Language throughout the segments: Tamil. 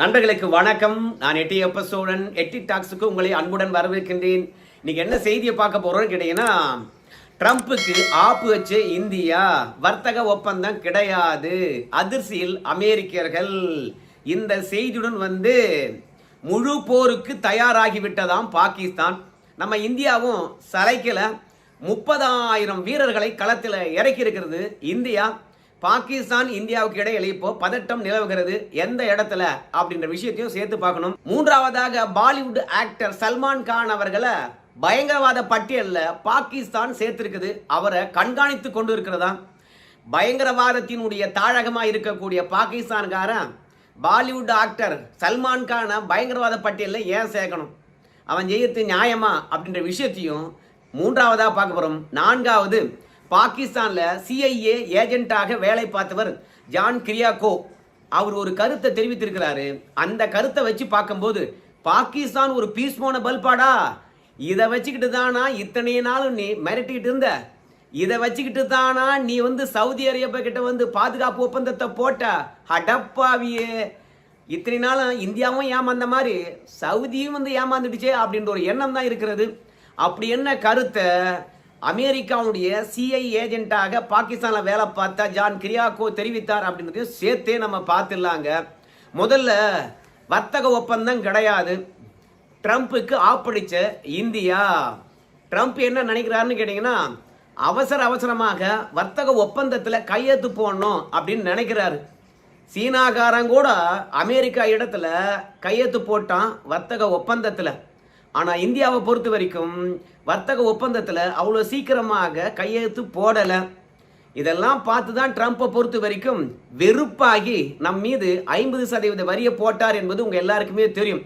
நண்பர்களுக்கு வணக்கம். நான் எட்டி எப்ப சோழன். எட்டி டாக்ஸுக்கு உங்களை அன்புடன் வரவேற்கின்றேன். இன்னைக்கு என்ன செய்தியை பார்க்க போறோம்னு கேட்டீங்கன்னா ட்ரம்ப்புக்கு ஆப்பு வச்சு இந்தியா வர்த்தக ஒப்பந்தம் கிடையாது. அதிர்ச்சியில் அமெரிக்கர்கள். இந்த செய்தியுடன் வந்து முழு போருக்கு தயாராகிவிட்டதாம் பாகிஸ்தான். நம்ம இந்தியாவும் சளைக்கல முப்பதாயிரம் வீரர்களை களத்தில் இறக்கி இருக்கிறது இந்தியா பாகிஸ்தான் இந்தியாவுக்கு இடையில இப்போ பதட்டம் நிலவுகிறது எந்த இடத்துல அப்படின்ற விஷயத்தையும் சேர்த்து பார்க்கணும். மூன்றாவதாக பாலிவுட் ஆக்டர் சல்மான் கான் அவர்களை பயங்கரவாத பட்டியலில் பாகிஸ்தான் சேர்த்திருக்குது. அவரை கண்காணித்து கொண்டு இருக்கிறதா? பயங்கரவாதத்தினுடைய தாழகமாக இருக்கக்கூடிய பாகிஸ்தான்காரன் பாலிவுட் ஆக்டர் சல்மான் கானை பயங்கரவாத பட்டியலில் ஏன் சேர்க்கணும்? அவன் ஜெயித்து நியாயமா அப்படின்ற விஷயத்தையும் மூன்றாவதாக பார்க்க போகிறோம் நான்காவது பாகிஸ்தானில் சிஐஏ ஏஜென்ட்டாக வேலை பார்த்தவர் ஜான் கிரியாக்கோ. அவர் ஒரு கருத்தை தெரிவித்திருக்கிறாரு. அந்த கருத்தை வச்சு பார்க்கும்போது பாகிஸ்தான் ஒரு பீஸ் போன பல்பாடா? இதை வச்சுக்கிட்டு தானா இத்தனை நாளும் நீ மிரட்டிக்கிட்டு இருந்த? இதை வச்சுக்கிட்டு தானா நீ வந்து சவுதி அரேபியா கிட்ட வந்து பாதுகாப்பு ஒப்பந்தத்தை போட்ட? ஹடப்பாவியே இத்தனை நாளும் இந்தியாவும் ஏமாந்த மாதிரி சவுதியும் வந்து ஏமாந்துடுச்சே அப்படின்ற ஒரு எண்ணம் தான் இருக்கிறது. அப்படி என்ன கருத்தை? அமெரிக்காவுடைய சிஐ ஏஜென்ட்டாக பாகிஸ்தானில் வேலை பார்த்த ஜான் கிரியாக்கோ தெரிவித்தார் அப்படின்றதையும் சேர்த்தே நம்ம பார்த்துடலாங்க. முதல்ல வர்த்தக ஒப்பந்தம் கிடையாது. ட்ரம்ப்புக்கு ஆப்படிச்ச இந்தியா. ட்ரம்ப் என்ன நினைக்கிறாருன்னு கேட்டிங்கன்னா அவசர அவசரமாக வர்த்தக ஒப்பந்தத்தில் கையெழுத்து போடணும் அப்படின்னு நினைக்கிறாரு. சீனாக்காரன் கூட அமெரிக்கா இடத்துல கையெழுத்து போட்டான் வர்த்தக ஒப்பந்தத்தில். ஆனால் இந்தியாவை பொறுத்த வரைக்கும் வர்த்தக ஒப்பந்தத்தில் அவ்வளோ சீக்கிரமாக கையெழுத்து போடலை. இதெல்லாம் பார்த்து தான் ட்ரம்ப்பை பொறுத்த வரைக்கும் வெறுப்பாகி நம் மீது ஐம்பது சதவீத வரியை போட்டார் என்பது உங்கள் எல்லாருக்குமே தெரியும்.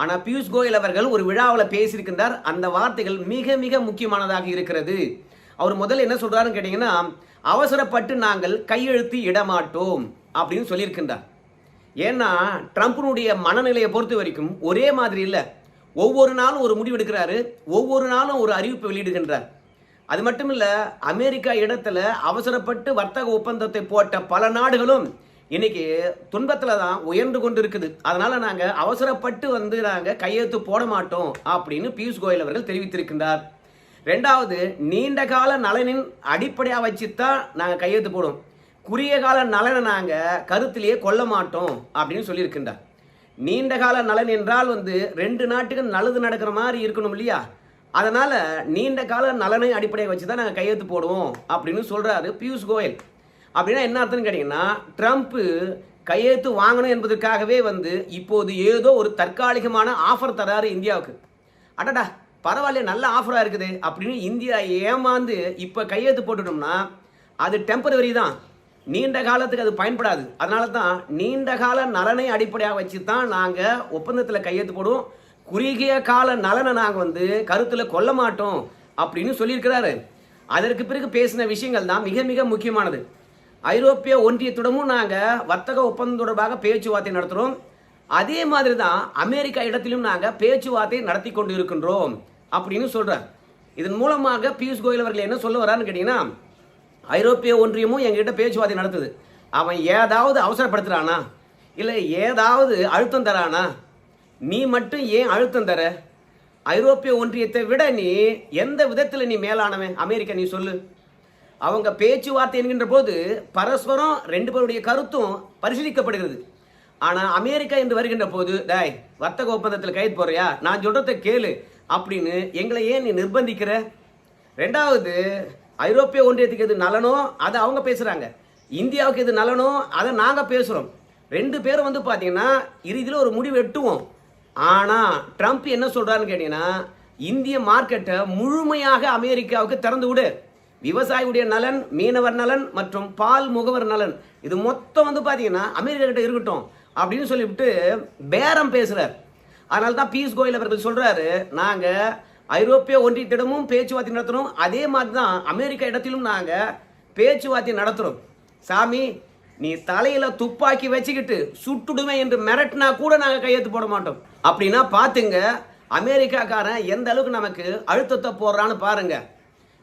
ஆனால் பியூஷ் கோயல் அவர்கள் ஒரு விழாவில் பேசியிருக்கின்றார். அந்த வார்த்தைகள் மிக மிக முக்கியமானதாக இருக்கிறது. அவர் முதல்ல என்ன சொல்கிறாருன்னு கேட்டிங்கன்னா அவசரப்பட்டு நாங்கள் கையெழுத்து இடமாட்டோம் அப்படின்னு சொல்லியிருக்கின்றார். ஏன்னா ட்ரம்ப்பினுடைய மனநிலையை பொறுத்த வரைக்கும் ஒரே மாதிரி இல்லை. ஒவ்வொரு நாளும் ஒரு முடிவு எடுக்கிறாரு ஒவ்வொரு நாளும் ஒரு அறிவிப்பு வெளியிடுகின்றார். அது மட்டும் இல்லை அமெரிக்கா இடத்துல அவசரப்பட்டு வர்த்தக ஒப்பந்தத்தை போட்ட பல நாடுகளும் இன்னைக்கு துன்பத்தில் தான் உயர்ந்து கொண்டு இருக்குது அதனால நாங்கள் அவசரப்பட்டு வந்து நாங்கள் கையெழுத்து போட மாட்டோம் அப்படின்னு பியூஷ் கோயல் அவர்கள் தெரிவித்திருக்கின்றார். ரெண்டாவது நீண்ட கால நலனின் அடிப்படையாக வச்சு தான் நாங்கள் கையெழுத்து போடுவோம். குறுகிய கால நலனை நாங்கள் கருத்திலேயே கொள்ள மாட்டோம் அப்படின்னு சொல்லியிருக்கின்றார். நீண்ட கால நலன் என்றால் வந்து ரெண்டு நாட்டுக்கு நல்லது நடக்கிற மாதிரி இருக்கணும் இல்லையா? அதனால் நீண்ட கால நலனை அடிப்படையை வச்சு தான் நாங்கள் கையெழுத்து போடுவோம் அப்படின்னு சொல்கிறாரு பியூஷ் கோயல். அப்படின்னா என்ன அர்த்தம்னு கேட்டிங்கன்னா ட்ரம்ப்பு கையெழுத்து வாங்கணும் என்பதற்காகவே வந்து இப்போது ஏதோ ஒரு தற்காலிகமான ஆஃபர் தராரு இந்தியாவுக்கு. அடடா பரவாயில்ல நல்ல ஆஃபராக இருக்குது அப்படின்னு இந்தியா ஏமாந்து இப்போ கையெழுத்து போட்டுட்டோம்னா அது டெம்பரவரி தான். நீண்ட காலத்துக்கு அது பயன்படாது. அதனால தான் நீண்ட கால நலனை அடிப்படையாக வச்சு தான் நாங்கள் ஒப்பந்தத்தில் கையெழுத்து போடுவோம். குறுகிய கால நலனை நாங்கள் வந்து கருத்தில் கொள்ள மாட்டோம் அப்படின்னு சொல்லியிருக்கிறாரு. அதற்கு பிறகு பேசின விஷயங்கள் தான் மிக மிக முக்கியமானது. ஐரோப்பிய ஒன்றியத்துடமும் நாங்கள் வர்த்தக ஒப்பந்தம் தொடர்பாக பேச்சுவார்த்தை நடத்துகிறோம் அதே மாதிரி தான் அமெரிக்கா இடத்திலும் நாங்கள் பேச்சுவார்த்தை நடத்தி கொண்டு இருக்கின்றோம் அப்படின்னு சொல்கிறார் இதன் மூலமாக பியூஷ் கோயல் அவர்கள் என்ன சொல்ல வரான்னு கேட்டிங்கன்னா ஐரோப்பிய ஒன்றியமும் எங்ககிட்ட பேச்சுவார்த்தை நடத்துது. அவன் ஏதாவது அவசரப்படுத்துகிறானா இல்லை ஏதாவது அழுத்தம் தரானா? நீ மட்டும் ஏன் அழுத்தம் தர? ஐரோப்பிய ஒன்றியத்தை விட நீ எந்த விதத்தில் நீ மேலானவன்? அமெரிக்கா நீ சொல்லு. அவங்க பேச்சுவார்த்தை என்கின்ற போது பரஸ்பரம் ரெண்டு பேருடைய கருத்தும் பரிசீலிக்கப்படுகிறது. ஆனால் அமெரிக்கா என்று வருகின்ற போது டாய் வர்த்தக ஒப்பந்தத்தில் கைது போறியா நான் சொல்கிறத கேளு. அப்படின்னு எங்களை ஏன் நீ நிர்பந்திக்கிற? ரெண்டாவது ஐரோப்பிய ஒன்றியத்துக்கு எது நலனோ அதை அவங்க பேசுகிறாங்க இந்தியாவுக்கு எது நலனோ அதை நாங்கள் பேசுகிறோம் ரெண்டு பேரும் வந்து பார்த்தீங்கன்னா இறுதியில் ஒரு முடிவு எட்டுவோம். ஆனால் ட்ரம்ப் என்ன சொல்கிறாருன்னு கேட்டிங்கன்னா இந்திய மார்க்கெட்டை முழுமையாக அமெரிக்காவுக்கு திறந்து விடு. விவசாயியுடைய நலன் மீனவர் நலன் மற்றும் பால் முகவர் நலன். இது மொத்தம் வந்து பார்த்தீங்கன்னா அமெரிக்கா கிட்ட இருக்கட்டும் அப்படின்னு சொல்லிவிட்டு பேரம் பேசுகிறார் அதனால தான் பியூஷ் கோயல் அவர்கள் சொல்கிறாரு நாங்கள் ஐரோப்பிய ஒன்றியத்திடமும் பேச்சுவார்த்தை நடத்துகிறோம் அதே மாதிரி தான் அமெரிக்கா இடத்திலும் நாங்கள் பேச்சுவார்த்தை நடத்துகிறோம் சாமி நீ தலையில துப்பாக்கி வச்சுக்கிட்டு சுட்டுடுவேன் என்று மிரட்டினா கூட நாங்கள் கையெழுத்து போட மாட்டோம். அப்படின்னா பார்த்துங்க அமெரிக்காக்காரன் எந்த அளவுக்கு நமக்கு அழுத்தத்தை போடுறான்னு பாருங்க.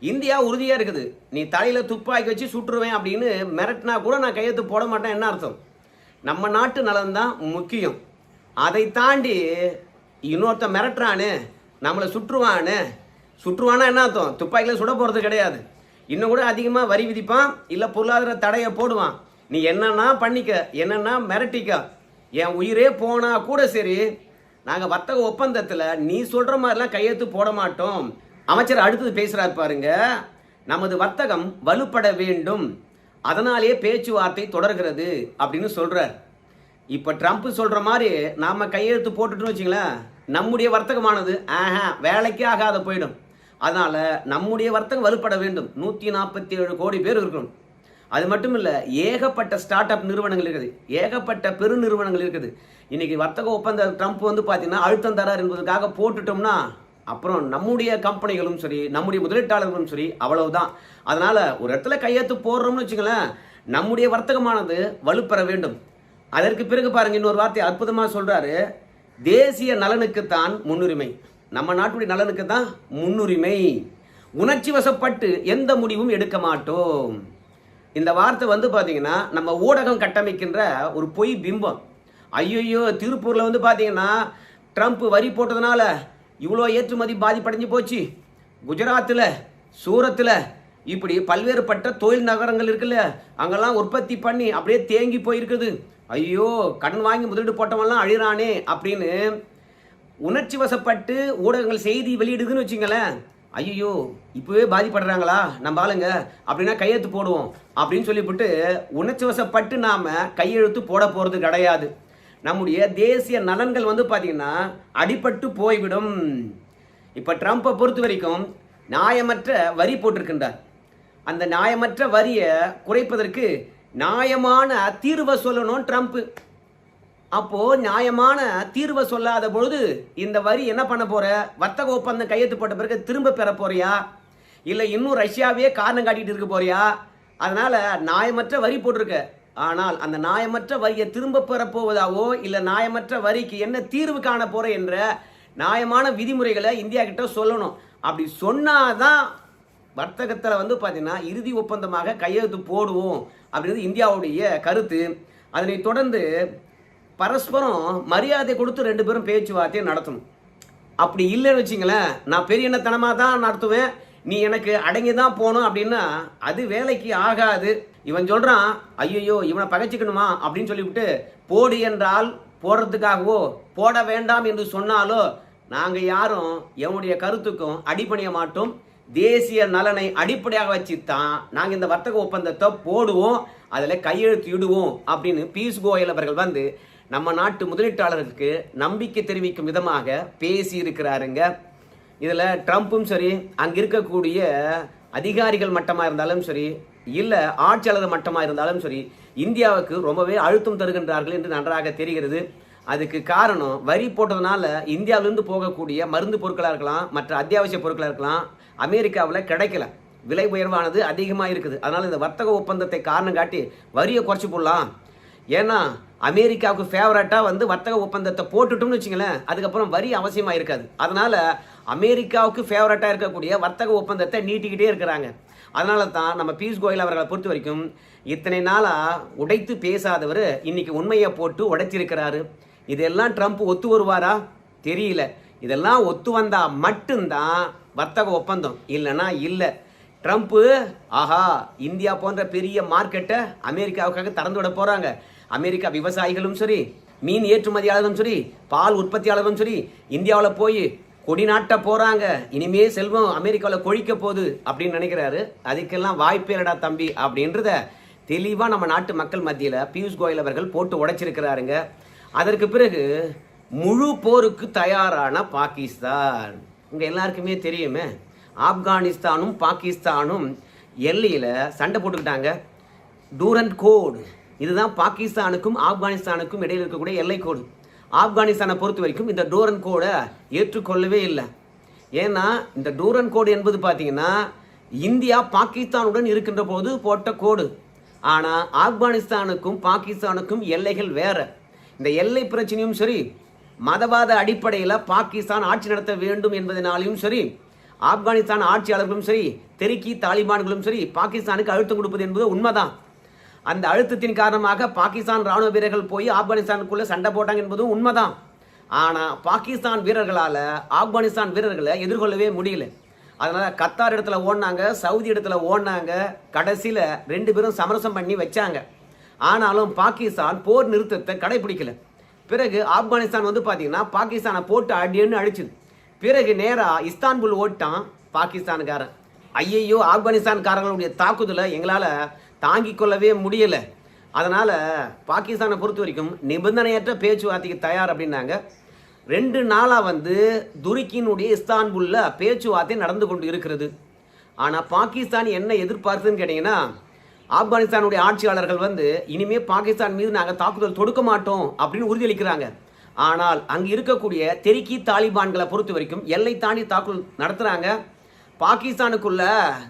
இந்தியா உறுதியாக இருக்குது. நீ தலையில் துப்பாக்கி வச்சு சுட்டுருவேன் அப்படின்னு மிரட்டினா கூட நான் கையெழுத்து போட மாட்டேன் என்ன அர்த்தம்? நம்ம நாட்டு நலன் தான் முக்கியம். அதை தாண்டி இன்னொருத்த மிரட்டுறானு நம்மளை சுற்றுவானு சுற்றுவானா என்ன அர்த்தம்? துப்பாக்கியில் சுட போகிறது கிடையாது. இன்னும் கூட அதிகமாக வரி விதிப்பான் இல்லை பொருளாதார தடையை போடுவான். நீ என்னன்னா பண்ணிக்க என்னன்னா மிரட்டிக்க. என் உயிரே போனால் கூட சரி நாங்கள் வர்த்தக ஒப்பந்தத்தில் நீ சொல்கிற மாதிரிலாம் கையெழுத்து போட மாட்டோம். அமைச்சர் அடுத்தது பேசுகிறார் பாருங்க நமது வர்த்தகம் வலுப்பட வேண்டும். அதனாலேயே பேச்சுவார்த்தை தொடர்கிறது அப்படின்னு சொல்கிறார் இப்போ ட்ரம்ப் சொல்கிற மாதிரி நாம் கையெழுத்து போட்டுட்டோம்னு வச்சிங்களேன் நம்முடைய வர்த்தகமானது ஆஹா வேலைக்கே ஆகாத போயிடும். அதனால் நம்முடைய வர்த்தகம் வலுப்பட வேண்டும். நூற்றி நாற்பத்தி ஏழு கோடி பேர் இருக்கணும். அது மட்டும் இல்லை ஏகப்பட்ட ஸ்டார்ட் அப் நிறுவனங்கள் இருக்குது. ஏகப்பட்ட பெரு நிறுவனங்கள் இருக்குது. இன்னைக்கு வர்த்தக ஒப்பந்த ட்ரம்ப் வந்து பார்த்தீங்கன்னா அழுத்தம் தரார் என்பதற்காக போட்டுட்டோம்னா அப்புறம் நம்முடைய கம்பெனிகளும் சரி நம்முடைய முதலீட்டாளர்களும் சரி அவ்வளவுதான். அதனால் ஒரு இடத்துல கையெழுத்து போடுறோம்னு வச்சுங்களேன் நம்முடைய வர்த்தகமானது வலுப்பெற வேண்டும். அதற்கு பிறகு பாருங்க இன்னொரு வார்த்தை அற்புதமாக சொல்கிறாரு தேசிய நலனுக்குத்தான் முன்னுரிமை. நம்ம நாட்டுடைய நலனுக்கு தான் முன்னுரிமை. உணர்ச்சி வசப்பட்டு எந்த முடிவும் எடுக்க மாட்டோம். இந்த வார்த்தை வந்து பார்த்தீங்கன்னா நம்ம ஊடகம் கட்டமைக்கின்ற ஒரு பொய் பிம்பம். ஐயோ திருப்பூரில் வந்து பார்த்தீங்கன்னா ட்ரம்ப் வரி போட்டதுனால இவ்வளோ ஏற்றுமதி பாதிப்படைஞ்சு போச்சு. குஜராத்தில் சூரத்தில் இப்படி பல்வேறுபட்ட தொழில் நகரங்கள் இருக்குல்ல அங்கெல்லாம் உற்பத்தி பண்ணி அப்படியே தேங்கி போயிருக்குது. ஐயோ கடன் வாங்கி முதலீடு போட்டவெல்லாம் அழிறானே அப்படின்னு உணர்ச்சி வசப்பட்டு ஊடகங்கள் செய்தி வெளியிடுதுன்னு வச்சுங்களேன். ஐயோ இப்போவே பாதிப்படுறாங்களா? நம்ம ஆளுங்க அப்படின்னா கையெழுத்து போடுவோம் அப்படின்னு சொல்லிவிட்டு உணர்ச்சி வசப்பட்டு நாம் கையெழுத்து போட போகிறது கிடையாது. நம்முடைய தேசிய நலன்கள் வந்து பார்த்திங்கன்னா அடிபட்டு போய்விடும். இப்போ ட்ரம்ப்பை பொறுத்த வரைக்கும் நியாயமற்ற வரி போட்டிருக்கின்றார். அந்த நியாயமற்ற வரியை குறைப்பதற்கு நியாயமான தீர்வை சொல்லணும் ட்ரம்ப். அப்போ நியாயமான தீர்வை சொல்லாத பொழுது இந்த வரி என்ன பண்ண போற? வர்த்தக ஒப்பந்தம் கையெழுத்து போட்ட பிறகு திரும்ப பெற போறியா? இல்லை இன்னும் ரஷ்யாவே காரணம் காட்டிட்டு இருக்க போறியா? அதனால நியாயமற்ற வரி போட்டிருக்க. ஆனால் அந்த நியாயமற்ற வரியை திரும்ப பெறப்போவதாவோ இல்லை நியாயமற்ற வரிக்கு என்ன தீர்வு காண போற என்ற நியாயமான விதிமுறைகளை இந்தியா கிட்ட சொல்லணும். அப்படி சொன்னாதான் வர்த்தகத்தில் வந்து பார்த்தீங்கன்னா இறுதி ஒப்பந்தமாக கையெழுத்து போடுவோம் அப்படின்றது இந்தியாவுடைய கருத்து. அதனை தொடர்ந்து பரஸ்பரம் மரியாதை கொடுத்து ரெண்டு பேரும் பேச்சுவார்த்தையை நடத்தணும். அப்படி இல்லைன்னு வச்சிங்களேன் நான் பெரிய எண்ணத்தனமாக தான் நடத்துவேன் நீ எனக்கு அடங்கி தான் போகணும் அப்படின்னா அது வேலைக்கு ஆகாது. இவன் சொல்கிறான் ஐயோ இவனை பகைச்சிக்கணுமா? அப்படின்னு சொல்லிவிட்டு போடு என்றால் போடுறதுக்காகவோ போட வேண்டாம் என்று சொன்னாலோ நாங்கள் யாரும் எவனுடைய கருத்துக்கும் அடிப்பணிய மாட்டோம். தேசிய நலனை அடிப்படையாக வச்சு தான் நாங்கள் இந்த வர்த்தக ஒப்பந்தத்தை போடுவோம் அதில் கையெழுத்து இடுவோம் அப்படின்னு பியூஷ் கோயல் அவர்கள் வந்து நம்ம நாட்டு முதலீட்டாளர்களுக்கு நம்பிக்கை தெரிவிக்கும் விதமாக பேசி இருக்கிறாருங்க. இதில் ட்ரம்ப்பும் சரி அங்கே இருக்கக்கூடிய அதிகாரிகள் மட்டமாக இருந்தாலும் சரி இல்லை ஆட்சியாளர் மட்டமாக இருந்தாலும் சரி இந்தியாவுக்கு ரொம்பவே அழுத்தம் தருகின்றார்கள் என்று நன்றாக தெரிகிறது. அதுக்கு காரணம் வரி போட்டதுனால இந்தியாவிலிருந்து போகக்கூடிய மருந்து பொருட்களாக இருக்கலாம் மற்ற அத்தியாவசிய பொருட்களாக இருக்கலாம் அமெரிக்காவில் கிடைக்கல. விலை உயர்வானது அதிகமாக இருக்குது. அதனால் இந்த வர்த்தக ஒப்பந்தத்தை காரணம் காட்டி வரியை குறைச்சி போடலாம். ஏன்னா அமெரிக்காவுக்கு ஃபேவரட்டாக வந்து வர்த்தக ஒப்பந்தத்தை போட்டுட்டோம்னு வச்சுங்களேன் அதுக்கப்புறம் வரி அவசியமாக இருக்காது. அதனால் அமெரிக்காவுக்கு ஃபேவரட்டாக இருக்கக்கூடிய வர்த்தக ஒப்பந்தத்தை நீட்டிக்கிட்டே இருக்கிறாங்க. அதனால தான் நம்ம பியூஷ் கோயல் அவர்களை பொறுத்த வரைக்கும் இத்தனை நாளாக உடைத்து பேசாதவர் இன்னைக்கு உண்மையை போட்டு உடைச்சிருக்கிறாரு. இதெல்லாம் ட்ரம்ப் ஒத்து வருவாரா? தெரியல. இதெல்லாம் ஒத்து வந்தால் மட்டும்தான் வர்த்தக ஒப்பந்தம். இல்லைன்னா இல்லை. ட்ரம்ப்பு ஆஹா இந்தியா போன்ற பெரிய மார்க்கெட்டை அமெரிக்காவுக்காக திறந்து விட போகிறாங்க அமெரிக்கா விவசாயிகளும் சரி மீன் ஏற்றுமதியாளரும் சரி பால் உற்பத்தியாளரும் சரி இந்தியாவில் போய் கொடி நாட்ட போகிறாங்க இனிமே செல்வம் அமெரிக்காவில் கொழிக்க போகுது அப்படின்னு நினைக்கிறாரு. அதுக்கெல்லாம் வாய்ப்பே இல்லடா தம்பி அப்படின்றத தெளிவாக நம்ம நாட்டு மக்கள் மத்தியில் பியூஷ் கோயல் அவர்கள் போட்டு உடைச்சிருக்கிறாருங்க. அதற்கு பிறகு முழு போருக்கு தயாரான பாகிஸ்தான். உங்கள் எல்லாருக்குமே தெரியுமே. ஆப்கானிஸ்தானும் பாகிஸ்தானும் எல்லையில் சண்டை போட்டுக்கிட்டாங்க. டூரண்ட் கோடு. இதுதான் பாகிஸ்தானுக்கும் ஆப்கானிஸ்தானுக்கும் இடையில் இருக்கக்கூடிய எல்லை கோடு. ஆப்கானிஸ்தானை பொறுத்த வரைக்கும் இந்த டூரன் கோடை ஏற்றுக்கொள்ளவே இல்லை. ஏன்னா இந்த டூரன் கோடு என்பது பார்த்தீங்கன்னா இந்தியா பாகிஸ்தானுடன் இருக்கின்ற போது போட்ட கோடு. ஆனால் ஆப்கானிஸ்தானுக்கும் பாகிஸ்தானுக்கும் எல்லைகள் வேறு. இந்த எல்லை பிரச்சனையும் சரி மதவாத அடிப்படையில் பாகிஸ்தான் ஆட்சி நடத்த வேண்டும் என்பதனாலையும் சரி ஆப்கானிஸ்தான் ஆட்சியாளர்களும் சரி தெருக்கி தாலிபான்களும் சரி பாகிஸ்தானுக்கு அழுத்தம் கொடுப்பது என்பது உண்மைதான். அந்த அழுத்தத்தின் காரணமாக பாகிஸ்தான் ராணுவ வீரர்கள் போய் ஆப்கானிஸ்தானுக்குள்ள சண்டை போட்டாங்க என்பதும் உண்மைதான். ஆனால் பாகிஸ்தான் வீரர்களால் ஆப்கானிஸ்தான் வீரர்களை எதிர்கொள்ளவே முடியல. அதனால் கத்தார் இடத்துல ஓடினாங்க சவுதி இடத்துல ஓடினாங்க கடைசியில் ரெண்டு பேரும் சமரசம் பண்ணி வச்சாங்க. ஆனாலும் பாகிஸ்தான் போர் நிறுத்தத்தை கடைபிடிக்கல. பிறகு ஆப்கானிஸ்தான் வந்து பார்த்தீங்கன்னா பாகிஸ்தானை போட்டு அடின்னு அடிச்சுது. பிறகு நேராக இஸ்தான்புல் ஓட்டான் பாகிஸ்தானுக்காரன் ஐயையோ ஆப்கானிஸ்தான்காரங்களுடைய தாக்குதலை எங்களால் தாங்கிக் கொள்ளவே முடியலை. அதனால் பாகிஸ்தானை பொறுத்த வரைக்கும் நிபந்தனையற்ற பேச்சுவார்த்தைக்கு தயார் அப்படின்னாங்க. ரெண்டு நாளாக வந்து துருக்கியினுடைய இஸ்தான்புல்ல பேச்சுவார்த்தை நடந்து கொண்டு இருக்கிறது. ஆனால் பாகிஸ்தான் என்ன எதிர்பார்க்குதுன்னு கேட்டிங்கன்னா ஆப்கானிஸ்தானுடைய ஆட்சியாளர்கள் வந்து இனிமே பாகிஸ்தான் மீது நாங்கள் தாக்குதல் தொடுக்க மாட்டோம் அப்படின்னு உறுதியளிக்கிறாங்க. ஆனால் அங்கே இருக்கக்கூடிய தெருக்கி தாலிபான்களை பொறுத்த வரைக்கும் எல்லை தாண்டி தாக்குதல் நடத்துகிறாங்க பாகிஸ்தானுக்குள்ள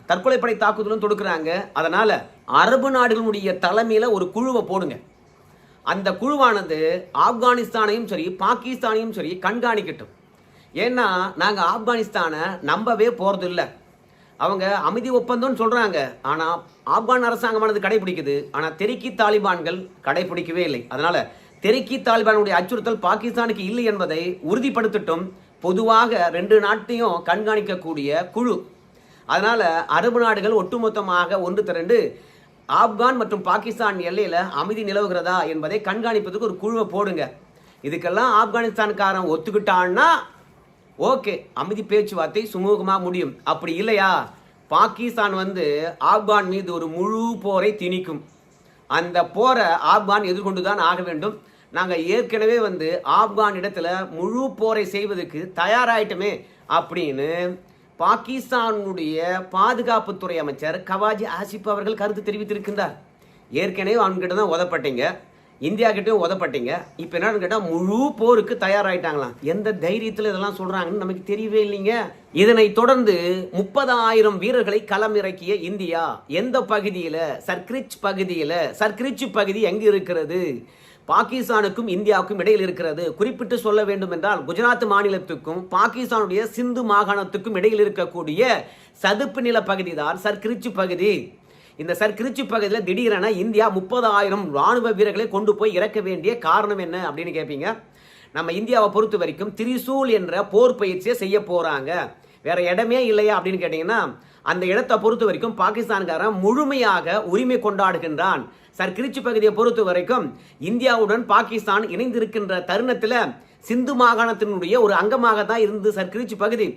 தற்கொலைப்படை தாக்குதலும் தொடுக்கிறாங்க. அதனால் அரபு நாடுகளுடைய தலைமையில் ஒரு குழுவை போடுங்க. அந்த குழுவானது ஆப்கானிஸ்தானையும் சரி பாகிஸ்தானையும் சரி கண்காணிக்கட்டும். ஏன்னா நாங்கள் ஆப்கானிஸ்தானை நம்பவே போகிறதில்லை அவங்க அமைதி ஒப்பந்தம்னு சொல்கிறாங்க ஆனால் ஆப்கான் அரசாங்கமானது கடைபிடிக்குது. ஆனால் தெருக்கி தாலிபான்கள் கடைபிடிக்கவே இல்லை. அதனால் தெருக்கி தாலிபானுடைய அச்சுறுத்தல் பாகிஸ்தானுக்கு இல்லை என்பதை உறுதிப்படுத்தட்டும். பொதுவாக ரெண்டு நாட்டையும் கண்காணிக்கக்கூடிய குழு. அதனால் அரபு நாடுகள் ஒட்டுமொத்தமாக ஒன்று திரண்டு ஆப்கான் மற்றும் பாகிஸ்தான் எல்லையில் அமைதி நிலவுகிறதா என்பதை கண்காணிப்பதுக்கு ஒரு குழுவை போடுங்க. இதுக்கெல்லாம் ஆப்கானிஸ்தான்காரன் ஒத்துக்கிட்டான்னா ஓகே அமைதி பேச்சுவார்த்தை சுமூகமாக முடியும். அப்படி இல்லையா? பாகிஸ்தான் வந்து ஆப்கான் மீது ஒரு முழு போரை திணிக்கும். அந்த போரை ஆப்கான் எதிர்கொண்டு தான் ஆக வேண்டும். நாங்கள் ஏற்கனவே வந்து ஆப்கான் இடத்துல முழு போரை செய்வதற்கு தயாராயிட்டோமே அப்படின்னு பாகிஸ்தானுடைய பாதுகாப்புத்துறை அமைச்சர் கவாஜி ஆசிப் அவர்கள் கருத்து தெரிவித்திருக்கின்றார். ஏற்கனவே அவன்கிட்ட தான் உதப்பட்டீங்க. இந்தியாக்கிட்டையும் உதப்பட்டீங்க. இப்போ என்னன்னு கேட்டால் முழு போருக்கு தயாராயிட்டாங்களாம். எந்த தைரியத்தில் இதெல்லாம் சொல்கிறாங்கன்னு நமக்கு தெரியவே இல்லைங்க. இதனை தொடர்ந்து முப்பதாயிரம் வீரர்களை களமிறக்கிய இந்தியா எந்த பகுதியில்? சர்க்ரிச் பகுதியில். சர்க்ரிச் பகுதி எங்கே இருக்கிறது? பாகிஸ்தானுக்கும் இந்தியாவுக்கும் இடையில் இருக்கிறது. குறிப்பிட்டு சொல்ல வேண்டும் என்றால் குஜராத் மாநிலத்துக்கும் பாகிஸ்தானுடைய சிந்து மாகாணத்துக்கும் இடையில் இருக்கக்கூடிய சதுப்பு நில பகுதி தான் சர்க்கிரிச்சு பகுதி. இந்த சார் கிருச்சி பகுதியில் திடீரென இந்தியா முப்பதாயிரம் ராணுவ வீரர்களை கொண்டு போய் இறக்க வேண்டிய காரணம் என்ன அப்படின்னு கேட்பீங்க நம்ம இந்தியாவை பொறுத்த வரைக்கும் திரிசூல் என்ற போர் பயிற்சியை செய்ய போகிறாங்க வேற இடமே இல்லையா அப்படின்னு கேட்டிங்கன்னா அந்த இடத்தை பொறுத்த வரைக்கும் பாகிஸ்தான்காரன் முழுமையாக உரிமை கொண்டாடுகின்றான். சார் கிரிச்சி பகுதியை பொறுத்த வரைக்கும் இந்தியாவுடன் பாகிஸ்தான் இணைந்திருக்கின்ற தருணத்தில் சிந்து மாகாணத்தினுடைய ஒரு அங்கமாக தான் இருந்து சார் பகுதி.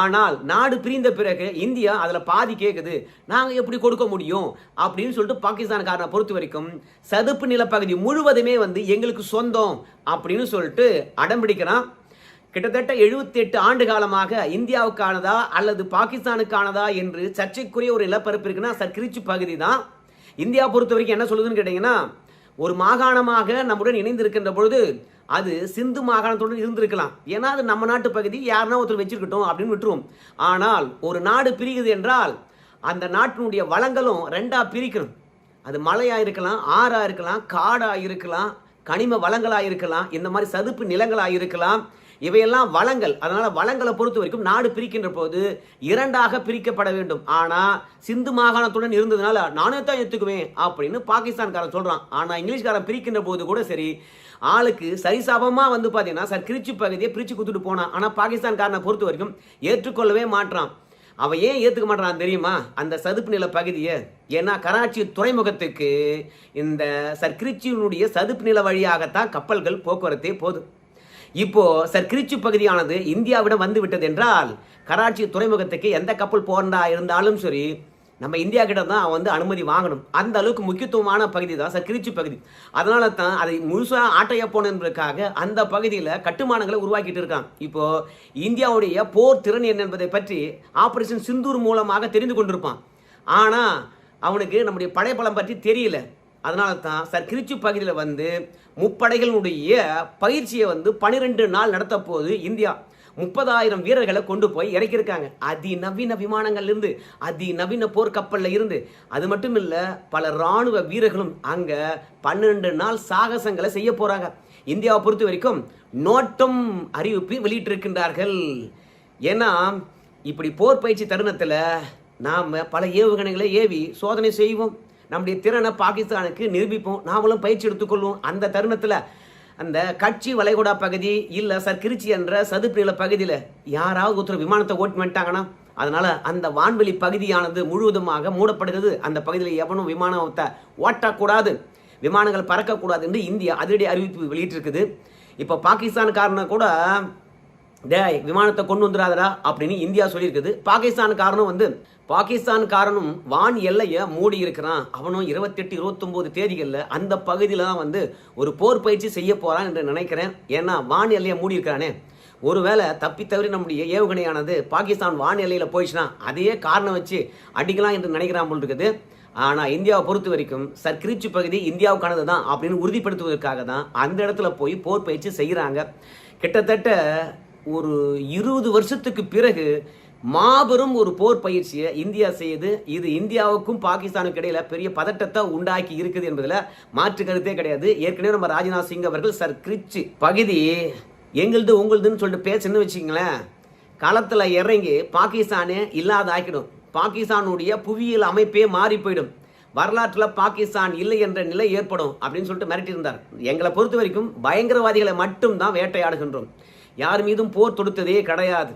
ஆனால் நாடு பிரிந்த பிறகு இந்தியா அதில் பாதி கேட்குது நாங்கள் எப்படி கொடுக்க முடியும்? அப்படின்னு சொல்லிட்டு பாகிஸ்தான்காரனை பொறுத்த வரைக்கும் சதுப்பு நிலப்பகுதி முழுவதுமே வந்து எங்களுக்கு சொந்தம் அப்படின்னு சொல்லிட்டு அடம்பிடிக்கிறான் கிட்டத்தட்ட எழுபத்தி எட்டு ஆண்டு காலமாக இந்தியாவுக்கானதா அல்லது பாகிஸ்தானுக்கானதா என்று சர்ச்சைக்குரிய ஒரு நிலப்பரப்பு இருக்குன்னா சர்க்கிரிச்சு பகுதி தான். இந்தியா பொறுத்த வரைக்கும் என்ன சொல்லுதுன்னு கேட்டிங்கன்னா ஒரு மாகாணமாக நம்முடன் இணைந்திருக்கின்ற பொழுது அது சிந்து மாகாணத்துடன் இருந்திருக்கலாம். ஏன்னா அது நம்ம நாட்டு பகுதி யாருன்னா ஒருத்தர் வச்சிருக்கட்டும் அப்படின்னு விட்டுருவோம். ஆனால் ஒரு நாடு பிரிக்குது என்றால் அந்த நாட்டினுடைய வளங்களும் ரெண்டாக பிரிக்கணும். அது மலையாக இருக்கலாம் ஆறாக இருக்கலாம் காடாக இருக்கலாம் கனிம வளங்களாக இருக்கலாம் இந்த மாதிரி சதுப்பு நிலங்களாக இருக்கலாம். இவையெல்லாம் வளங்கள். அதனால் வளங்களை பொறுத்த வரைக்கும் நாடு பிரிக்கின்ற போது இரண்டாக பிரிக்கப்பட வேண்டும். ஆனால் சிந்து மாகாணத்துடன் இருந்ததுனால நானே தான் எடுத்துக்குவேன் அப்படின்னு பாகிஸ்தான்காரன் சொல்கிறான் ஆனால் இங்கிலீஷ்காரன் பிரிக்கின்ற போது கூட சரி ஆளுக்கு சரிசாபமாக வந்து பார்த்தீங்கன்னா சார் கிரிச்சி பகுதியை பிரிச்சு கொடுத்துட்டு போனான் ஆனால் பாகிஸ்தான்காரனை பொறுத்த வரைக்கும் ஏற்றுக்கொள்ளவே மாட்டான் அவன் ஏன் ஏற்றுக்க மாட்டான் தெரியுமா? அந்த சதுப்பு நில பகுதியை. ஏன்னா கராச்சி துறைமுகத்துக்கு இந்த சர்கிரிச்சியினுடைய சதுப்பு நில வழியாகத்தான் கப்பல்கள் போக்குவரத்தே போதும் இப்போ சர்கிரிச்சி பகுதியானது இந்தியாவிடம் வந்து விட்டது என்றால் கராச்சி துறைமுகத்துக்கு எந்த கப்பல் போன்றா இருந்தாலும் சரி நம்ம இந்தியா கிட்ட தான் வந்து அனுமதி வாங்கணும். அந்த அளவுக்கு முக்கியத்துவமான பகுதி தான் சர்க்கிரிச்சு பகுதி. அதனால தான் அதை முழுசாக ஆட்டையா போனதுக்காக அந்த பகுதியில் கட்டுமானங்களை உருவாக்கிட்டு இருக்கான் இப்போ இந்தியாவுடைய போர் திறன் என்ன என்பதை பற்றி ஆபரேஷன் சிந்தூர் மூலமாக தெரிந்து கொண்டிருப்பான். ஆனால் அவனுக்கு நம்முடைய படைப்பலம் பற்றி தெரியல. அதனால தான் சார் கிரிச்சி பகுதியில் வந்து முப்படைகளுடைய பயிற்சியை வந்து பனிரெண்டு நாள் நடத்த போது இந்தியா. முப்பதாயிரம் வீரர்களை கொண்டு போய் இறக்கியிருக்காங்க. அதிநவீன விமானங்கள்ல இருந்து அதிநவீன போர்க்கப்பல்ல இருந்து. அது மட்டும் இல்ல பல ராணுவ வீரர்களும் அங்க பன்னெண்டு நாள் சாகசங்களை செய்ய போறாங்க. இந்தியாவை பொறுத்த வரைக்கும் நோட்டம் அறிவிப்பு வெளியிட்டிருக்கின்றார்கள். ஏன்னா இப்படி போர் பயிற்சி தருணத்தில் நாம் பல ஏவுகணைகளை ஏவி சோதனை செய்வோம். நம்முடைய திறனை பாகிஸ்தானுக்கு நிரூபிப்போம். நாமளும் பயிற்சி எடுத்துக்கொள்வோம். அந்த தருணத்தில் அந்த கட்சி வளைகுடா பகுதி இல்லை சார் திருச்சி என்ற சதுப்பு பகுதியில் யாராவது ஒருத்தர் விமானத்தை ஓட்டி வந்துட்டாங்கன்னா அதனால் அந்த வான்வெளி பகுதியானது முழுவதுமாக மூடப்படுகிறது. அந்த பகுதியில் எவனும் விமானத்தை ஓட்டக்கூடாது விமானங்கள் பறக்கக்கூடாது என்று இந்தியா அதிரடி அறிவிப்பு வெளியிட்டிருக்குது. இப்போ பாகிஸ்தான்காரனை கூட டேய் விமானத்தை கொண்டு வந்துடாதடா அப்படின்னு இந்தியா சொல்லியிருக்குது. பாகிஸ்தான்காரனும் வந்து பாகிஸ்தான்காரனும் வான் எல்லையை மூடி இருக்கிறான். அவனும் இருபத்தெட்டு இருபத்தொம்போது தேதிகளில் அந்த பகுதியில் தான் வந்து ஒரு போர் பயிற்சி செய்ய போகிறான் என்று நினைக்கிறேன். ஏன்னா வான் எல்லையை மூடி இருக்கிறானே. ஒருவேளை தப்பி தவறி நம்முடைய ஏவுகணையானது பாகிஸ்தான் வான் எல்லையில் போயிடுச்சுன்னா அதையே காரணம் வச்சு அடிக்கலாம் என்று நினைக்கிறான் போல் இருக்குது. ஆனால் இந்தியாவை பொறுத்த வரைக்கும் சர்க்கிரிச்சு பகுதி இந்தியாவுக்கானது தான் அப்படின்னு உறுதிப்படுத்துவதற்காக தான் அந்த இடத்துல போய் போர் பயிற்சி செய்கிறாங்க கிட்டத்தட்ட ஒரு இருபது வருஷத்துக்கு பிறகு மாபெரும் ஒரு போர் பயிற்சியை இந்தியா செய்யுது இது இந்தியாவுக்கும் பாகிஸ்தானுக்கு இடையில பெரிய பதட்டத்தை உண்டாக்கி இருக்குது என்பதில் மாற்று கருத்தே கிடையாது. ஏற்கனவே நம்ம ராஜ்நாத் சிங் அவர்கள் சர் கிரிச்சு பகுதி எங்களுது உங்களுதுன்னு சொல்லிட்டு பேசுன்னு வச்சுக்கங்களேன் களத்தில் இறங்கி பாகிஸ்தானே இல்லாத ஆக்கிடும். பாகிஸ்தானுடைய புவியியல் அமைப்பே மாறி போயிடும். வரலாற்றில் பாகிஸ்தான் இல்லை என்ற நிலை ஏற்படும் அப்படின்னு சொல்லிட்டு மிரட்டியிருந்தார். எங்களை பொறுத்த வரைக்கும் பயங்கரவாதிகளை மட்டும் தான் வேட்டையாடுகின்றோம். யார் மீதும் போர் தொடுத்ததே கிடையாது.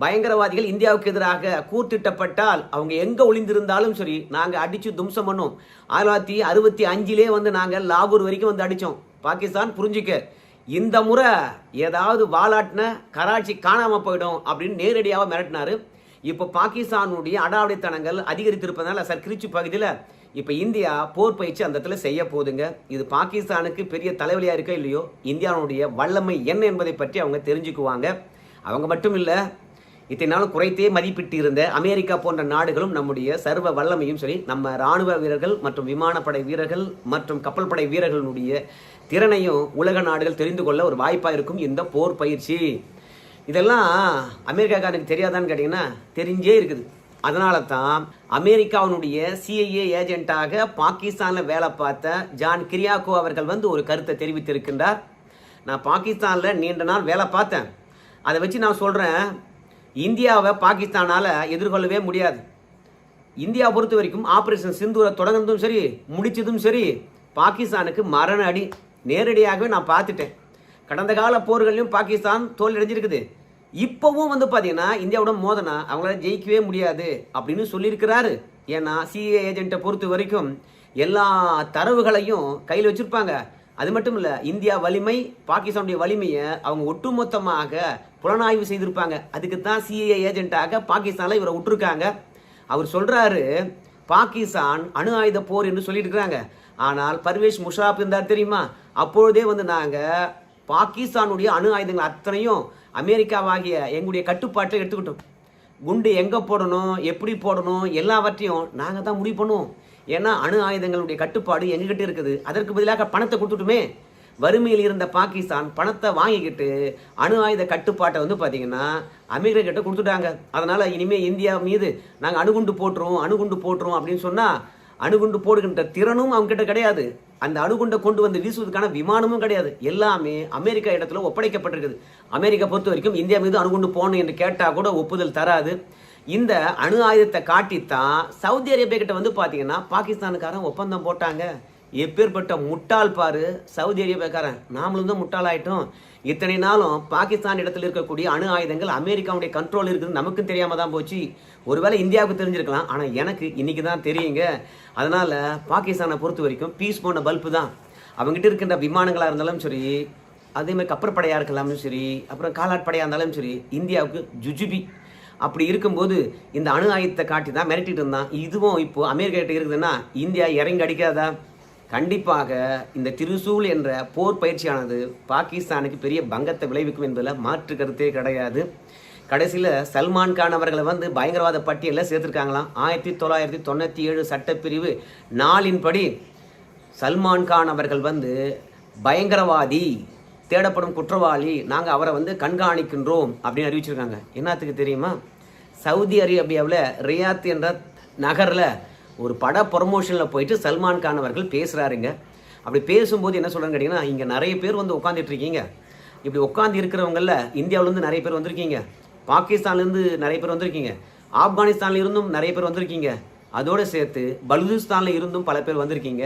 பயங்கரவாதிகள் இந்தியாவுக்கு எதிராக கூர்த்திட்டப்பட்டால் அவங்க எங்கே ஒளிந்திருந்தாலும் சரி நாங்கள் அடித்து தும்சம் பண்ணோம். ஆயிரத்தி தொள்ளாயிரத்தி அறுபத்தி அஞ்சிலே வந்து நாங்கள் லாகூர் வரைக்கும் வந்து அடித்தோம் பாகிஸ்தான் புரிஞ்சுக்க. இந்த முறை ஏதாவது வாலாட்டின கராச்சி காணாமல் போயிடும் அப்படின்னு நேரடியாக மிரட்டினார். இப்போ பாகிஸ்தானுடைய அடாவடித்தனங்கள் அதிகரித்திருப்பதனால சார் கிரிச்சி பகுதியில் இப்போ இந்தியா போர் பயிற்சி அந்த இடத்துல செய்ய போகுதுங்க. இது பாகிஸ்தானுக்கு பெரிய தலைவலியாக இருக்கோ இல்லையோ? இந்தியாவுடைய வல்லமை என்ன என்பதை பற்றி அவங்க தெரிஞ்சுக்குவாங்க. அவங்க மட்டும் இல்லை இத்தனை நாளும் குறைத்தே மதிப்பிட்டு இருந்த அமெரிக்கா போன்ற நாடுகளும் நம்முடைய சர்வ வல்லமையும் சரி நம்ம ராணுவ வீரர்கள் மற்றும் விமானப்படை வீரர்கள் மற்றும் கப்பல் படை வீரர்களுடைய திறனையும் உலக நாடுகள் தெரிந்து கொள்ள ஒரு வாய்ப்பாக இருக்கும் இந்த போர் பயிற்சி. இதெல்லாம் அமெரிக்காக்காரனுக்கு தெரியாதான்னு கேட்டிங்கன்னா தெரிஞ்சே இருக்குது. அதனால தான் அமெரிக்காவினுடைய சிஐஏ ஏஜென்ட்டாக பாகிஸ்தானில் வேலை பார்த்த ஜான் கிரியாக்கோ அவர்கள் வந்து ஒரு கருத்தை தெரிவித்திருக்கின்றார். நான் பாகிஸ்தானில் நீண்ட நாள் வேலை பார்த்தேன். அதை வச்சு நான் சொல்கிறேன் இந்தியாவை பாகிஸ்தானால் எதிர்கொள்ளவே முடியாது. இந்தியா பொறுத்த வரைக்கும் ஆப்ரேஷன் சிந்தூரை தொடங்கினதும் சரி முடிச்சதும் சரி பாகிஸ்தானுக்கு மரண அடி நேரடியாகவே நான் பார்த்துட்டேன். கடந்த கால போர்களையும் பாகிஸ்தான் தோல்வியடைஞ்சிருக்குது இப்போவும் வந்து பார்த்தீங்கன்னா இந்தியாவோட மோதனா அவங்களால ஜெயிக்கவே முடியாது அப்படின்னு சொல்லியிருக்கிறாரு. ஏன்னா சிஏ ஏஜென்ட்டை பொறுத்த வரைக்கும் எல்லா தரவுகளையும் கையில் வச்சுருப்பாங்க. அது மட்டும் இல்லை இந்தியா வலிமை பாகிஸ்தானுடைய வலிமையை அவங்க ஒட்டுமொத்தமாக புலனாய்வு செய்திருப்பாங்க. அதுக்கு தான் சிஏ ஏஜென்ட்டாக பாகிஸ்தானில் இவரை விட்டுருக்காங்க. அவர் சொல்கிறாரு பாகிஸ்தான் அணு ஆயுத போர் என்று சொல்லிட்டு இருக்கிறாங்க ஆனால் பர்வேஷ் முஷாப் இருந்தார் தெரியுமா? அப்பொழுதே வந்து நாங்கள் பாகிஸ்தானுடைய அணு ஆயுதங்கள் அத்தனையும் அமெரிக்காவாகிய எங்களுடைய கட்டுப்பாட்டில் எடுத்துக்கிட்டோம். குண்டு எங்கே போடணும் எப்படி போடணும் எல்லாவற்றையும் நாங்கள் தான் முடிவு பண்ணுவோம். ஏன்னா அணு ஆயுதங்களுடைய கட்டுப்பாடு எங்ககிட்ட இருக்குது? அதற்கு பதிலாக பணத்தை கொடுத்துட்டுமே. வறுமையில் இருந்த பாகிஸ்தான் பணத்தை வாங்கிக்கிட்டு அணு ஆயுத கட்டுப்பாட்டை வந்து பார்த்தீங்கன்னா அமெரிக்கா கிட்ட கொடுத்துட்டாங்க. அதனால் இனிமேல் இந்தியா மீது நாங்கள் அணுகுண்டு போட்டுருவோம் அணுகுண்டு போட்டுருவோம் அப்படின்னு சொன்னால் அணுகுண்டு போடுகின்ற திறனும் அவங்ககிட்ட கிடையாது. அந்த அணுகுண்டை கொண்டு வந்து வீசுவதற்கான விமானமும் கிடையாது. எல்லாமே அமெரிக்கா இடத்துல ஒப்படைக்கப்பட்டிருக்குது. அமெரிக்கா பொறுத்த வரைக்கும் இந்தியா மீது அணுகுண்டு போகணும் என்று கேட்டால் கூட ஒப்புதல் தராது. இந்த அணு ஆயுதத்தை காட்டித்தான் சவுதி அரேபியா கிட்ட வந்து பார்த்தீங்கன்னா பாகிஸ்தானுக்காரன் ஒப்பந்தம் போட்டாங்க. எப்பேற்பட்ட முட்டாள் பாரு சவுதி அரேபியாக்காரன். நாமளும் தான் முட்டாள் ஆயிட்டோம். இத்தனை நாளும் பாகிஸ்தான் இடத்துல இருக்கக்கூடிய அணு ஆயுதங்கள் அமெரிக்காவுடைய கண்ட்ரோல் இருக்குது நமக்கும் தெரியாமல் தான் போச்சு. ஒருவேளை இந்தியாவுக்கு தெரிஞ்சிருக்கலாம். ஆனால் எனக்கு இன்னைக்கு தான் தெரியுங்க. அதனால் பாகிஸ்தானை பொறுத்த வரைக்கும் பீஸ் போன பல்பு தான். அவங்ககிட்ட இருக்கின்ற விமானங்களாக இருந்தாலும் சரி அதேமாதிரி கப்பற்படையாக இருக்கலாமும் சரி அப்புறம் காலாட்படையாக இருந்தாலும் சரி இந்தியாவுக்கு ஜுஜுபி அப்படி இருக்கும்போது இந்த அணு ஆயுதத்தை காட்டி தான் மிரட்டிட்டு இருந்தான். இதுவும் இப்போ அமெரிக்கா கிட்ட இருக்குதுன்னா இந்தியா இறங்கி அடிக்காதா? கண்டிப்பாக இந்த திருசூல் என்ற போர் பயிற்சியானது பாகிஸ்தானுக்கு பெரிய பங்கத்தை விளைவிக்கும் என்பதில் மாற்று கருத்தே கிடையாது. கடைசியில் சல்மான் கான் அவர்களை வந்து பயங்கரவாத பட்டியலில் சேர்த்துருக்காங்களாம். ஆயிரத்தி தொள்ளாயிரத்தி தொண்ணூற்றி ஏழு சட்டப்பிரிவு நாளின்படி சல்மான் கான் அவர்கள் வந்து பயங்கரவாதி தேடப்படும் குற்றவாளி நாங்கள் அவரை வந்து கண்காணிக்கின்றோம் அப்படின்னு அறிவிச்சிருக்காங்க. என்னத்துக்கு தெரியுமா? சவுதி அரேபியாவில் ரியாத் என்ற நகரில் ஒரு பட ப்ரொமோஷனில் போயிட்டு சல்மான் கான் அவர்கள் பேசுகிறாருங்க அப்படி பேசும்போது என்ன சொல்கிறேன்னு கேட்டிங்கன்னா இங்கே நிறைய பேர் வந்து உட்காந்துட்டு இருக்கீங்க. இப்படி உட்காந்து இருக்கிறவங்களில் இந்தியாவிலேருந்து நிறைய பேர் வந்திருக்கீங்க. பாகிஸ்தான்லேருந்து நிறைய பேர் வந்திருக்கீங்க. ஆப்கானிஸ்தானில் இருந்தும் நிறைய பேர் வந்திருக்கீங்க. அதோடு சேர்த்து பலுதிஸ்தானில் இருந்தும் பல பேர் வந்திருக்கீங்க.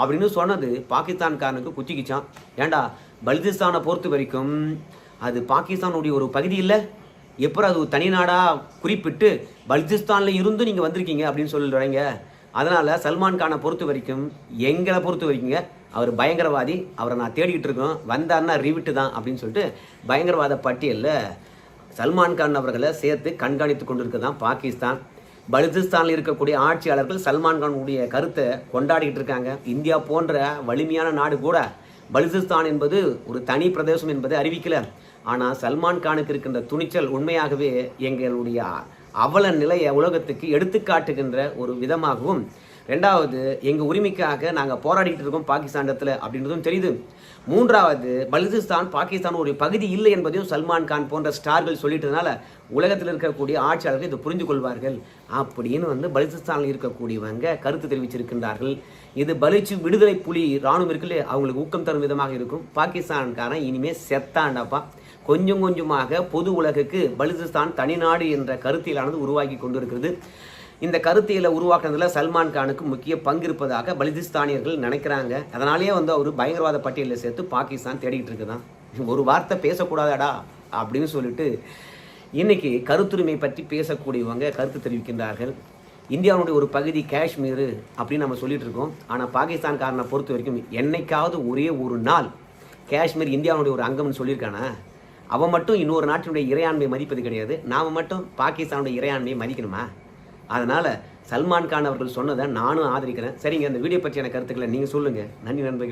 அப்படின்னு சொன்னது பாகிஸ்தான்காரனுக்கு குச்சிக்கிச்சான் ஏண்டா பலுதிஸ்தானை பொறுத்த வரைக்கும் அது பாகிஸ்தானுடைய ஒரு பகுதி இல்லை. எப்போ அது ஒரு தனி நாடாக குறிப்பிட்டு பலுதிஸ்தானில் இருந்தும் நீங்கள் வந்திருக்கீங்க அப்படின்னு சொல்லுறீங்க அதனால் சல்மான் கானை பொறுத்த வரைக்கும் எங்களை பொறுத்த வரைக்குங்க அவர் பயங்கரவாதி. அவரை நான் தேடிக்கிட்டு இருக்கோம். வந்தாருன்னா ரிவிட்டு தான் அப்படின்னு சொல்லிட்டு பயங்கரவாத பட்டியலில் சல்மான் கான் அவர்களை சேர்த்து கண்காணித்து கொண்டிருக்கு தான் பாகிஸ்தான். பலுச்சிஸ்தானில் இருக்கக்கூடிய ஆட்சியாளர்கள் சல்மான்கானுடைய கருத்தை கொண்டாடிக்கிட்டு இருக்காங்க. இந்தியா போன்ற வலிமையான நாடு கூட பலுச்சிஸ்தான் என்பது ஒரு தனி பிரதேசம் என்பதை அறிவிக்கல. ஆனால் சல்மான் கானுக்கு இருக்கின்ற துணிச்சல் உண்மையாகவே எங்களுடைய அவல நிலையை உலகத்துக்கு எடுத்துக்காட்டுகின்ற ஒரு விதமாகவும் ரெண்டாவது எங்கள் உரிமைக்காக நாங்கள் போராடிக்கிட்டு இருக்கோம் பாகிஸ்தானத்தில் அப்படின்றதும் தெரியுது. மூன்றாவது பலுச்சிஸ்தான் பாகிஸ்தான் ஒரு பகுதி இல்லை என்பதையும் சல்மான் கான் போன்ற ஸ்டார்கள் சொல்லிட்டதுனால உலகத்தில் இருக்கக்கூடிய ஆட்சியாளர்கள் இதை புரிந்து கொள்வார்கள் அப்படின்னு வந்து பலுச்சிஸ்தானில் இருக்கக்கூடியவங்க கருத்து தெரிவிச்சிருக்கின்றார்கள். இது பலுச்சு விடுதலை புலி ராணுவம் இருக்குல்ல அவங்களுக்கு ஊக்கம் தரும் விதமாக இருக்கும். பாகிஸ்தான்காரன் இனிமேல் செத்தாண்டாப்பா கொஞ்சம் கொஞ்சமாக பொது உலகுக்கு பலுசிஸ்தான் தனிநாடு என்ற கருத்தியலானது உருவாக்கி கொண்டிருக்கிறது. இந்த கருத்தியலை உருவாக்குனதில் சல்மான் கானுக்கு முக்கிய பங்கு இருப்பதாக பலுதிஸ்தானியர்கள் நினைக்கிறாங்க. அதனாலேயே வந்து அவர் பயங்கரவாத பட்டியலில் சேர்த்து பாகிஸ்தான் தேடிக்கிட்டு இருக்குதான் ஒரு வார்த்தை பேசக்கூடாதாடா அப்படின்னு சொல்லிட்டு இன்னைக்கு கருத்துரிமை பற்றி பேசக்கூடியவங்க கருத்து தெரிவிக்கின்றார்கள். இந்தியாவுடைய ஒரு பகுதி காஷ்மீர் அப்படின்னு நம்ம சொல்லிட்டு இருக்கோம். ஆனால் பாகிஸ்தான்காரனை பொறுத்த வரைக்கும் என்னைக்காவது ஒரே ஒரு நாள் காஷ்மீர் இந்தியாவுடைய ஒரு அங்கம்னு சொல்லியிருக்கானா? அவன் மட்டும் இன்னொரு நாட்டினுடைய இறையாண்மையை மதிப்பது கிடையாது. நாம் மட்டும் பாகிஸ்தானுடைய இறையாண்மையை மதிக்கணுமா? அதனால் சல்மான் கான் அவர்கள் சொன்னதை நானும் ஆதரிக்கிறேன். சரிங்க அந்த வீடியோ பற்றியான கருத்துக்களை நீங்கள் சொல்லுங்கள் நன்றி நண்பர்கள்.